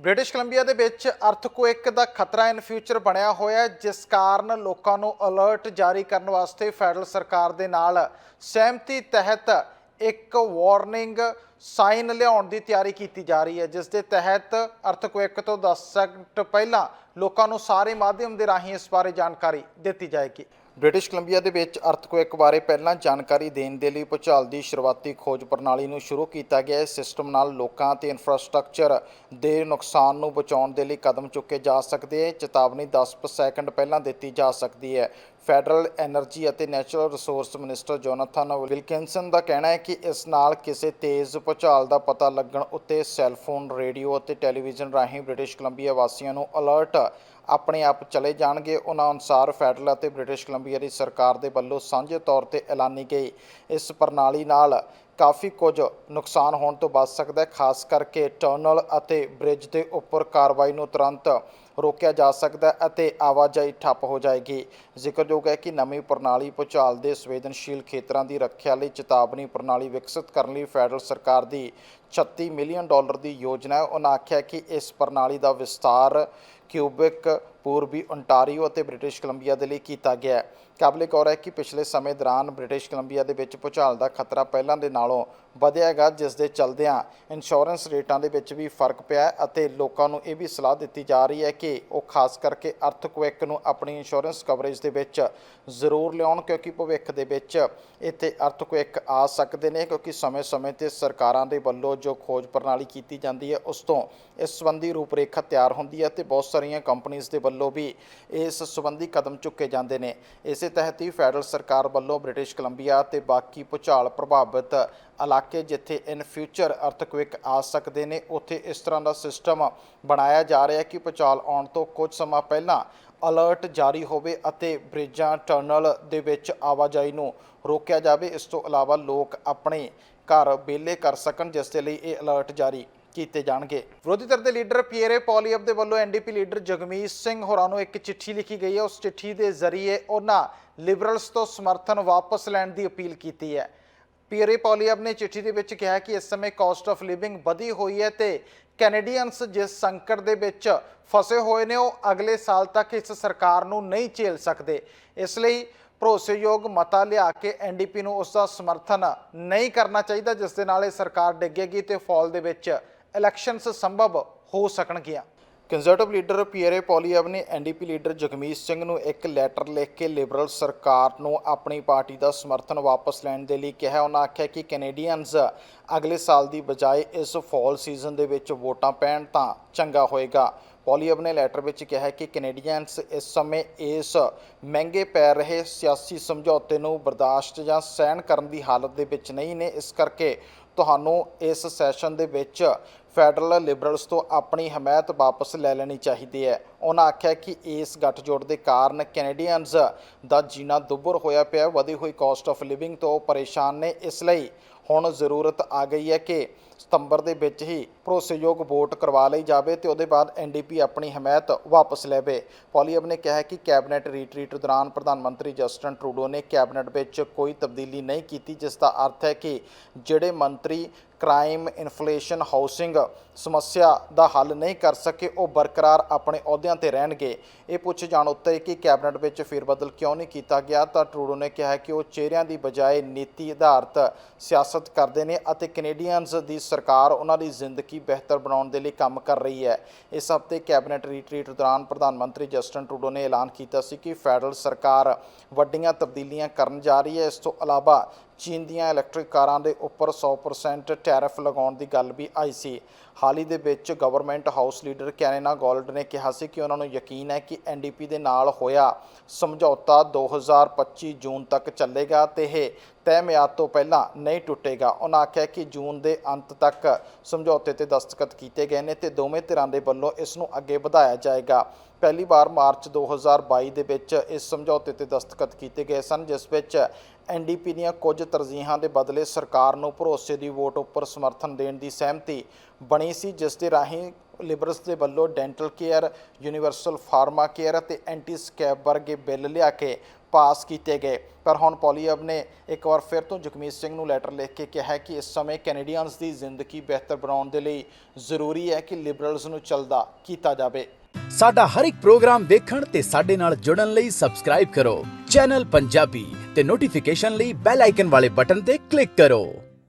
British Columbia ਦੇ ਵਿੱਚ ਅਰਥਕੁਇਕ ਦਾ ਖਤਰਾ ਇਨ ਫਿਊਚਰ ਬਣਿਆ ਹੋਇਆ ਜਿਸ ਕਾਰਨ ਲੋਕਾਂ ਨੂੰ ਅਲਰਟ ਜਾਰੀ ਕਰਨ ਵਾਸਤੇ ਫੈਡਰਲ ਸਰਕਾਰ ਦੇ ਨਾਲ ਸਹਿਮਤੀ ਤਹਿਤ ਇੱਕ ਵਾਰਨਿੰਗ ਸਾਈਨ ਲਿਆਉਣ ਦੀ ਤਿਆਰੀ ਕੀਤੀ ਜਾ ਰਹੀ ਹੈ, ਜਿਸ ਦੇ ਤਹਿਤ ਅਰਥਕੁਇਕ ਤੋਂ 10 ਸੈਕਿੰਡ ਪਹਿਲਾਂ ਲੋਕਾਂ ਨੂੰ ਸਾਰੇ ਮਾਧਿਅਮ ਦੇ ਰਾਹੀਂ ਇਸ ਬਾਰੇ ਜਾਣਕਾਰੀ ਦਿੱਤੀ ਜਾਏਗੀ। ਬ੍ਰਿਟਿਸ਼ ਕੋਲੰਬੀਆ ਦੇ ਵਿੱਚ ਅਰਥਕੁਇਕ ਬਾਰੇ ਪਹਿਲਾਂ ਜਾਣਕਾਰੀ ਦੇਣ ਦੇ ਲਈ ਭੂਚਾਲ ਦੀ ਸ਼ੁਰੂਆਤੀ ਖੋਜ ਪ੍ਰਣਾਲੀ ਨੂੰ ਸ਼ੁਰੂ ਕੀਤਾ ਗਿਆ। ਹੈ ਸਿਸਟਮ ਨਾਲ ਲੋਕਾਂ ਤੇ ਇਨਫਰਾਸਟ੍ਰਕਚਰ ਦੇ ਨੁਕਸਾਨ ਨੂੰ ਬਚਾਉਣ ਦੇ ਲਈ ਕਦਮ ਚੁੱਕੇ ਜਾ ਸਕਦੇ ਹੈ ਚੇਤਾਵਨੀ 10 ਸੈਕਿੰਡ ਪਹਿਲਾਂ ਦਿੱਤੀ ਜਾ ਸਕਦੀ ਹੈ। ਫੈਡਰਲ એનર્ਜੀ ਅਤੇ natural resource minister Jonathan Wilkinson ਦਾ ਕਹਿਣਾ ਹੈ ਕਿ ਇਸ ਨਾਲ ਕਿਸੇ ਤੇਜ਼ ਭੁਚਾਲ ਦਾ ਪਤਾ ਲੱਗਣ ਉੱਤੇ ਸੈੱਲਫੋਨ ਰੇਡੀਓ ਅਤੇ ਟੈਲੀਵਿਜ਼ਨ ਰਾਹੀਂ ਬ੍ਰਿਟਿਸ਼ ਕੋਲੰਬੀਆ ਵਾਸੀਆਂ ਨੂੰ ਅਲਰਟ ਆਪਣੇ ਆਪ ਚਲੇ ਜਾਣਗੇ। ਉਹਨਾਂ ਅਨੁਸਾਰ ਫੈਡਰਲ ਅਤੇ ਬ੍ਰਿਟਿਸ਼ ਕੋਲੰਬੀਆ ਦੀ ਸਰਕਾਰ ਦੇ ਵੱਲੋਂ ਸਾਂਝੇ ਤੌਰ ਤੇ ਐਲਾਨੀ ਗਈ। ਇਸ ਪ੍ਰਣਾਲੀ ਨਾਲ ਕਾਫੀ ਕੁਝ ਨੁਕਸਾਨ ਹੋਣ ਤੋਂ ਬਚ ਸਕਦਾ ਹੈ, ਖਾਸ ਕਰਕੇ ਟਰਨਲ ਅਤੇ ਬ੍ਰਿਜ ਦੇ ਉੱਪਰ ਕਾਰਵਾਈ ਨੂੰ ਤੁਰੰਤ ਰੋਕਿਆ ਜਾ ਸਕਦਾ ਅਤੇ ਆਵਾਜਾਈ ਠੱਪ ਹੋ ਜਾਏਗੀ। ਜ਼ਿਕਰਯੋਗ ਹੈ ਕਿ ਨਵੀਂ ਪ੍ਰਣਾਲੀ ਭੂਚਾਲ ਦੇ ਸੰਵੇਦਨਸ਼ੀਲ ਖੇਤਰਾਂ ਦੀ ਰੱਖਿਆ ਲਈ ਚੇਤਾਵਨੀ ਪ੍ਰਣਾਲੀ ਵਿਕਸਿਤ ਕਰਨ ਲਈ ਫੈਡਰਲ ਸਰਕਾਰ ਦੀ 36 ਮਿਲੀਅਨ ਡਾਲਰ ਦੀ ਯੋਜਨਾ ਹੈ। ਉਹਨਾਂ ਆਖਿਆ ਕਿ ਇਸ ਪ੍ਰਣਾਲੀ ਦਾ ਵਿਸਤਾਰ ਕਿਊਬਿਕ, ਪੂਰਬੀ ਓਨਟਾਰੀਓ ਅਤੇ ਬ੍ਰਿਟਿਸ਼ ਕੋਲੰਬੀਆ ਦੇ ਲਈ ਕੀਤਾ ਗਿਆ ਹੈ। ਕਾਬਲੇ ਗੌਰ ਹੈ ਕਿ ਪਿਛਲੇ ਸਮੇਂ ਦੌਰਾਨ ਬ੍ਰਿਟਿਸ਼ ਕੋਲੰਬੀਆ ਦੇ ਵਿੱਚ ਭੂਚਾਲ ਦਾ ਖਤਰਾ ਪਹਿਲਾਂ ਦੇ ਨਾਲੋਂ ਵਧਿਆ ਹੈਗਾ, ਜਿਸ ਦੇ ਚਲਦਿਆਂ ਇੰਸ਼ੋਰੈਂਸ ਰੇਟਾਂ ਦੇ ਵਿੱਚ ਵੀ ਫ਼ਰਕ ਪਿਆ ਹੈ ਅਤੇ ਲੋਕਾਂ ਨੂੰ ਇਹ ਵੀ ਸਲਾਹ ਦਿੱਤੀ ਜਾ ਰਹੀ ਹੈ ਕਿ ਉਹ ਖਾਸ ਕਰਕੇ ਅਰਥਕੁਇਕ ਨੂੰ ਆਪਣੀ ਇੰਸ਼ੋਰੈਂਸ ਕਵਰੇਜ ਦੇ ਵਿੱਚ ਜ਼ਰੂਰ ਲਿਆਉਣ ਕਿਉਂਕਿ ਭਵਿੱਖ ਦੇ ਵਿੱਚ ਇੱਥੇ ਅਰਥਕੁਇਕ ਆ ਸਕਦੇ ਨੇ ਕਿਉਂਕਿ ਸਮੇਂ-ਸਮੇਂ ਤੇ ਸਰਕਾਰਾਂ ਦੇ ਵੱਲੋਂ ਜੋ ਖੋਜ ਪ੍ਰਣਾਲੀ ਕੀਤੀ ਜਾਂਦੀ ਹੈ, ਉਸ ਤੋਂ ਇਸ ਸੰਬੰਧੀ ਰੂਪਰੇਖਾ ਤਿਆਰ ਹੁੰਦੀ ਹੈ ਤੇ ਬਹੁਤ ਸਾਰੀਆਂ ਕੰਪਨੀਆਂ ਦੇ ਵੱਲੋਂ ਵੀ ਇਸ ਸੰਬੰਧੀ ਕਦਮ ਚੁੱਕੇ ਜਾਂਦੇ ਨੇ। ਇਸੇ ਤਹਿਤ ਹੀ ਫੈਡਰਲ ਸਰਕਾਰ ਵੱਲੋਂ ਬ੍ਰਿਟਿਸ਼ ਕੋਲੰਬੀਆ ਤੇ ਬਾਕੀ ਭੂਚਾਲ ਪ੍ਰਭਾਵਿਤ ਇਲਾਕੇ ਜਿੱਥੇ ਇਨ ਫਿਊਚਰ ਅਰਥਕੁਇਕ ਆ ਸਕਦੇ ਨੇ, ਉੱਥੇ ਇਸ ਤਰ੍ਹਾਂ ਦਾ ਸਿਸਟਮ ਬਣਾਇਆ ਜਾ ਰਿਹਾ ਕਿ ਭੂਚਾਲ ਆਉਣ ਤੋਂ ਕੁਝ ਸਮਾਂ ਪਹਿਲਾਂ ਅਲਰਟ ਜਾਰੀ ਹੋਵੇ ਅਤੇ ਬ੍ਰਿਜਾਂ ਟਰਨਲ ਦੇ ਵਿੱਚ ਆਵਾਜਾਈ ਨੂੰ ਰੋਕਿਆ ਜਾਵੇ, ਇਸ ਤੋਂ ਇਲਾਵਾ ਲੋਕ ਆਪਣੇ ਘਰ ਵਿਹਲੇ ਕਰ ਸਕਣ, ਜਿਸ ਦੇ ਲਈ ਇਹ ਅਲਰਟ ਜਾਰੀ ਕੀਤੇ ਜਾਣਗੇ। ਵਿਰੋਧੀ ਧਿਰ ਦੇ ਲੀਡਰ ਪੀਏਰੇ ਪੋਲੀਅਬ ਦੇ ਵੱਲੋਂ ਐਨਡੀਪੀ ਲੀਡਰ ਜਗਮੀਤ ਸਿੰਘ ਹੋਰਾਂ ਨੂੰ ਇੱਕ ਚਿੱਠੀ ਲਿਖੀ ਗਈ ਹੈ। ਉਸ ਚਿੱਠੀ ਦੇ ਜ਼ਰੀਏ ਉਹਨਾਂ ਲਿਬਰਲਸ ਤੋਂ ਸਮਰਥਨ ਵਾਪਸ ਲੈਣ ਦੀ ਅਪੀਲ ਕੀਤੀ ਹੈ। ਪੀਅਰੇ ਪੋਲੀਅਬ ਨੇ ਚਿੱਠੀ ਦੇ ਵਿੱਚ ਕਿਹਾ ਕਿ ਇਸ ਸਮੇਂ ਕਾਸਟ ਆਫ ਲਿਵਿੰਗ ਵਧੀ ਹੋਈ ਹੈ ਤੇ ਕੈਨੇਡੀਅਨਸ ਜਿਸ ਸੰਕਟ ਦੇ ਵਿੱਚ ਫਸੇ ਹੋਏ ਨੇ, ਉਹ ਅਗਲੇ ਸਾਲ ਤੱਕ ਇਸ ਸਰਕਾਰ ਨੂੰ ਨਹੀਂ ਝੇਲ ਸਕਦੇ। ਇਸ ਲਈ ਭਰੋਸੇਯੋਗ ਮਤਾ ਲਿਆ ਕੇ ਐਨਡੀਪੀ ਨੂੰ ਉਸ ਦਾ ਸਮਰਥਨ ਨਹੀਂ ਕਰਨਾ ਚਾਹੀਦਾ, ਜਿਸ ਦੇ ਨਾਲ ਇਹ ਸਰਕਾਰ ਡਿੱਗੇਗੀ ਤੇ ਫਾਲ ਦੇ ਵਿੱਚ ਇਲੈਕਸ਼ਨਸ ਸੰਭਵ ਹੋ ਸਕਣਗੀਆਂ। ਕੰਜ਼ਰਵੇਟਿਵ ਲੀਡਰ ਪੀਅਰੇ ਪੋਲੀਅਬ ਨੇ ਐਨਡੀਪੀ ਲੀਡਰ ਜਗਮੀਤ ਸਿੰਘ ਨੂੰ ਇੱਕ ਲੈਟਰ ਲਿਖ ਕੇ ਲਿਬਰਲ ਸਰਕਾਰ ਨੂੰ ਆਪਣੀ ਪਾਰਟੀ ਦਾ ਸਮਰਥਨ ਵਾਪਸ ਲੈਣ ਦੇ ਲਈ ਕਿਹਾ। ਉਹਨਾਂ ਆਖਿਆ ਕਿ ਕੈਨੇਡੀਅਨਸ ਅਗਲੇ ਸਾਲ ਦੀ ਬਜਾਏ ਇਸ ਫਾਲ ਸੀਜ਼ਨ ਦੇ ਵਿੱਚ ਵੋਟਾਂ ਪੈਣ ਤਾਂ ਚੰਗਾ ਹੋਏਗਾ। ਪੋਲੀਅਬ ਨੇ ਲੈਟਰ ਵਿੱਚ ਕਿਹਾ ਕਿ ਕੈਨੇਡੀਅਨਸ ਇਸ ਸਮੇਂ ਇਸ ਮਹਿੰਗੇ ਪੈ ਰਹੇ ਸਿਆਸੀ ਸਮਝੌਤੇ ਨੂੰ ਬਰਦਾਸ਼ਤ ਜਾਂ ਸਹਿਣ ਕਰਨ ਦੀ ਹਾਲਤ ਦੇ ਵਿੱਚ ਨਹੀਂ ਨੇ। ਇਸ ਕਰਕੇ ਤੁਹਾਨੂੰ ਇਸ ਸੈਸ਼ਨ ਦੇ ਵਿੱਚ ਫੈਡਰਲ ਲਿਬਰਲਸ ਤੋਂ ਆਪਣੀ ਹਮਾਇਤ ਵਾਪਸ ਲੈ ਲੈਣੀ ਚਾਹੀਦੀ ਹੈ। ਉਹਨਾਂ ਆਖਿਆ ਕਿ ਇਸ ਗੱਠਜੋੜ ਦੇ ਕਾਰਨ ਕੈਨੇਡੀਅਨਸ ਦਾ ਜੀਣਾ ਦੁੱਭਰ ਹੋਇਆ ਪਿਆ, ਵਧੀ ਹੋਈ ਕਾਸਟ ਆਫ ਲਿਵਿੰਗ ਤੋਂ ਉਹ ਪਰੇਸ਼ਾਨ ਨੇ। ਇਸ ਲਈ ਹੁਣ ਜ਼ਰੂਰਤ ਆ ਗਈ ਹੈ ਕਿ ਸਤੰਬਰ ਦੇ ਵਿੱਚ ਹੀ ਭਰੋਸੇਯੋਗ ਵੋਟ ਕਰਵਾ ਲਈ ਜਾਵੇ ਤੇ ਉਹਦੇ ਬਾਅਦ ਐਨਡੀਪੀ ਆਪਣੀ ਹਮਾਇਤ ਵਾਪਸ ਲੈਵੇ। ਪੋਲੀਅਬ ਨੇ ਕਿਹਾ ਕਿ ਕੈਬਨਿਟ ਰੀਟਰੀਟ ਦੌਰਾਨ ਪ੍ਰਧਾਨ ਮੰਤਰੀ ਜਸਟਨ ਟਰੂਡੋ ਨੇ ਕੈਬਨਿਟ ਵਿੱਚ ਕੋਈ ਤਬਦੀਲੀ ਨਹੀਂ ਕੀਤੀ, ਜਿਸ ਦਾ ਅਰਥ ਹੈ ਕਿ ਜਿਹੜੇ ਮੰਤਰੀ ਕ੍ਰਾਈਮ ਇਨਫਲੇਸ਼ਨ ਹਾਊਸਿੰਗ ਸਮੱਸਿਆ ਦਾ ਹੱਲ ਨਹੀਂ ਕਰ ਸਕੇ, ਉਹ ਬਰਕਰਾਰ ਆਪਣੇ ਅਹੁਦਿਆਂ ਤੇ ਰਹਿਣਗੇ। ਇਹ ਪੁੱਛ ਜਾਣ ਉੱਤੇ ਕਿ ਕੈਬਨਿਟ ਵਿੱਚ ਫੇਰਬਦਲ ਕਿਉਂ ਨਹੀਂ ਕੀਤਾ ਗਿਆ, ਤਾਂ ਟਰੂਡੋ ਨੇ ਕਿਹਾ ਕਿ ਉਹ ਚਿਹਰਿਆਂ ਦੀ ਬਜਾਏ ਨੀਤੀ ਆਧਾਰਿਤ ਸਿਆਸਤ ਕਰਦੇ ਨੇ ਅਤੇ ਕੈਨੇਡੀਅਨਸ ਦੀ ਸਰਕਾਰ ਉਹਨਾਂ ਦੀ ਜ਼ਿੰਦਗੀ ਬਿਹਤਰ ਬਣਾਉਣ ਦੇ ਲਈ ਕੰਮ ਕਰ ਰਹੀ ਹੈ। ਇਸ ਹਫ਼ਤੇ ਕੈਬਨਿਟ ਰੀਟਰੀਟ ਦੌਰਾਨ ਪ੍ਰਧਾਨ ਮੰਤਰੀ ਜਸਟਨ ਟਰੂਡੋ ਨੇ ਐਲਾਨ ਕੀਤਾ ਸੀ ਕਿ ਫੈਡਰਲ ਸਰਕਾਰ ਵੱਡੀਆਂ ਤਬਦੀਲੀਆਂ ਕਰਨ ਜਾ ਰਹੀ ਹੈ। ਇਸ ਤੋਂ ਇਲਾਵਾ ਚੀਨ ਦੀਆਂ ਇਲੈਕਟ੍ਰਿਕ ਕਾਰਾਂ ਦੇ ਉੱਪਰ 100% ਟੈਰਿਫ ਲਗਾਉਣ ਦੀ ਗੱਲ ਵੀ ਆਈ ਸੀ। ਹਾਲ ਹੀ ਦੇ ਵਿੱਚ government house leader Karina Gould ਨੇ ਕਿਹਾ ਸੀ ਕਿ ਉਹਨਾਂ ਨੂੰ ਯਕੀਨ ਹੈ ਕਿ ਐਨਡੀਪੀ ਦੇ ਨਾਲ ਹੋਇਆ ਸਮਝੌਤਾ 2025 ਜੂਨ ਤੱਕ ਚੱਲੇਗਾ ਤੇ ਇਹ ਤੈਅ ਮਿਆਦ ਤੋਂ ਪਹਿਲਾਂ ਨਹੀਂ ਟੁੱਟੇਗਾ। ਉਹਨਾਂ ਆਖਿਆ ਕਿ ਜੂਨ ਦੇ ਅੰਤ ਤੱਕ ਸਮਝੌਤੇ ਤੇ ਦਸਤਖਤ ਕੀਤੇ ਗਏ ਨੇ ਤੇ ਦੋਵੇਂ ਧਿਰਾਂ ਦੇ ਵੱਲੋਂ ਇਸ ਨੂੰ ਅੱਗੇ ਵਧਾਇਆ ਜਾਏਗਾ। ਪਹਿਲੀ ਵਾਰ ਮਾਰਚ 2022 ਦੇ ਵਿੱਚ ਇਸ ਸਮਝੌਤੇ ਤੇ ਦਸਤਖਤ ਕੀਤੇ ਗਏ ਸਨ, ਜਿਸ ਵਿੱਚ ਐਨਡੀਪੀ ਦੀਆਂ ਕੁਝ ਤਰਜੀਹਾਂ ਦੇ ਬਦਲੇ ਸਰਕਾਰ ਨੂੰ ਭਰੋਸੇ ਦੀ ਵੋਟ ਉੱਪਰ ਸਮਰਥਨ ਦੇਣ ਦੀ ਸਹਿਮਤੀ ਬਣੀ ਸੀ, ਜਿਸ ਦੇ ਰਾਹੀਂ ਲਿਬਰਸ ਦੇ ਵੱਲੋਂ dental care, universal pharma care ਅਤੇ ਐਂਟੀ ਸਕੈਬ ਵਰਗੇ ਬਿੱਲ ਲਿਆ ਕੇ ਪਾਸ ਕੀਤੇ ਗਏ। ਪਰ ਹੁਣ ਪੋਲੀਅਬ ਨੇ ਇੱਕ ਵਾਰ ਫਿਰ ਤੋਂ ਜਗਮੀਤ ਸਿੰਘ ਨੂੰ ਲੈਟਰ ਲਿਖ ਕੇ ਕਿਹਾ ਕਿ ਇਸ ਸਮੇਂ ਕੈਨੇਡੀਅਨਸ ਦੀ ਜ਼ਿੰਦਗੀ ਬਿਹਤਰ ਬਣਾਉਣ ਦੇ ਲਈ ਜ਼ਰੂਰੀ ਹੈ ਕਿ ਲਿਬਰਲਸ ਨੂੰ ਚੱਲਦਾ ਕੀਤਾ ਜਾਵੇ। ਸਾਡਾ ਹਰ ਇੱਕ ਪ੍ਰੋਗਰਾਮ ਦੇਖਣ ਤੇ ਸਾਡੇ ਨਾਲ ਜੁੜਨ ਲਈ ਸਬਸਕ੍ਰਾਈਬ ਕਰੋ। ਚੈਨਲ ਪੰਜਾਬੀ ਤੇ ਨੋਟੀਫਿਕੇਸ਼ਨ ਲਈ ਬੈਲ ਆਈਕਨ ਵਾਲੇ ਬਟਨ ਤੇ ਕਲਿੱਕ ਕਰੋ।